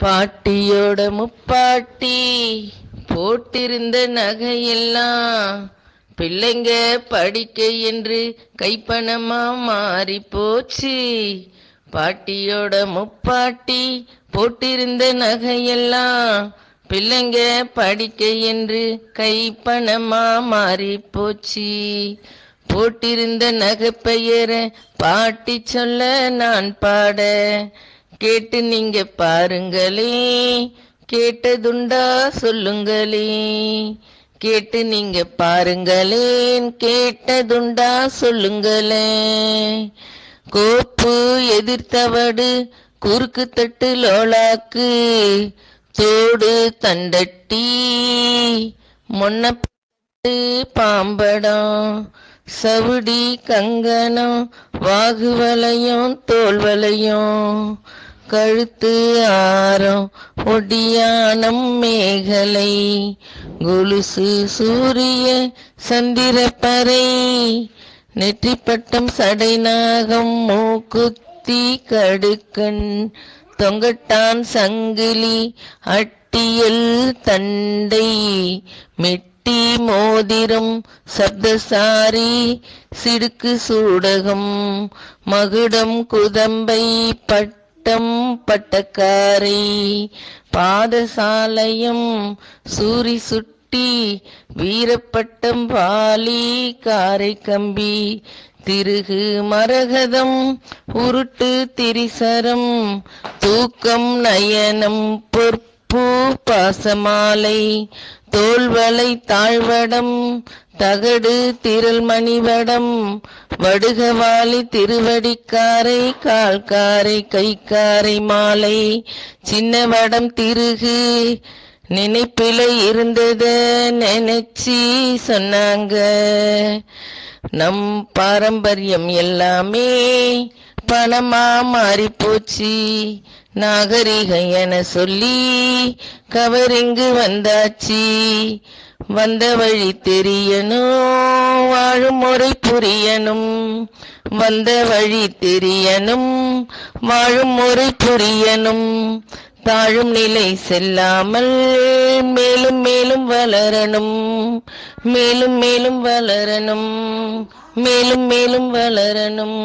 பாட்டியோட முப்பாட்டி போட்டிருந்த நகையெல்லாம் பிள்ளைங்க படிக்க என்று கைப்பணமா மாறி போச்சு. பாட்டியோட முப்பாட்டி போட்டிருந்த நகையெல்லாம் பிள்ளைங்க படிக்க என்று கைப்பணமா மாறி போச்சு. போட்டிருந்த நகை பெயரை பாட்டி சொல்ல நான் பாட. கேட்டு நீங்க பாருங்களே. கேட்டதுண்டா சொல்லுங்களே. கேட்டு நீங்க பாருங்களேன். கேட்டதுண்டா சொல்லுங்களேன் கோப்பு எதிர்த்தவடு குறுக்கு தட்டு லோலாக்கு தோடு தண்டட்டி முன்னப்பட்டு பாம்படம் சவுடி கங்கணம் வாகுவலையும் தோல்வலையும் தோல் வளையம் கழுத்து ஆரம் ஒடியானம் மேகலை கொலுசு சூரிய சந்திரப்பறை நெற்றிப்பட்டம் சடைநாகம் மூக்குத்தி கடுக்கண் தொங்கட்டான் சங்கிலி அட்டியல் தண்டை மெட்டி மோதிரம் சப்தசாரி சிடுக்கு சூடகம் மகுடம் குதம்பை பட்டம் பட்டக்காரை பாதசாலயம் சூரி சுட்டி வீரப்பட்டம் பாலி காரை கம்பி திருகு மரகதம் உருட்டு திரிசரம் தூக்கம் நயனம் பூ பாசமாலை தோல்வளை தாழ்வடம் தகடு திரள் மணிவடம் வடுகவாளி திருவடிக்காரை கால்காரை கைக்காரை மாலை சின்ன வடம் திருகு நினைப்பில இருந்தத நினைச்சி சொன்னாங்க. நம் பாரம்பரியம் எல்லாமே பணமா மாறி போச்சு நாகரிக என சொல்லி கவரிங்கு வந்தாச்சு. வந்த வழி தெரியணும் வாழும் முறை புரியணும் வந்த வழி தெரியணும் வாழும் முறை புரியணும் தாழும் நிலை செல்லாமல் மேலும் மேலும் வளரணும் மேலும் மேலும் வளரணும் மேலும் மேலும் வளரணும்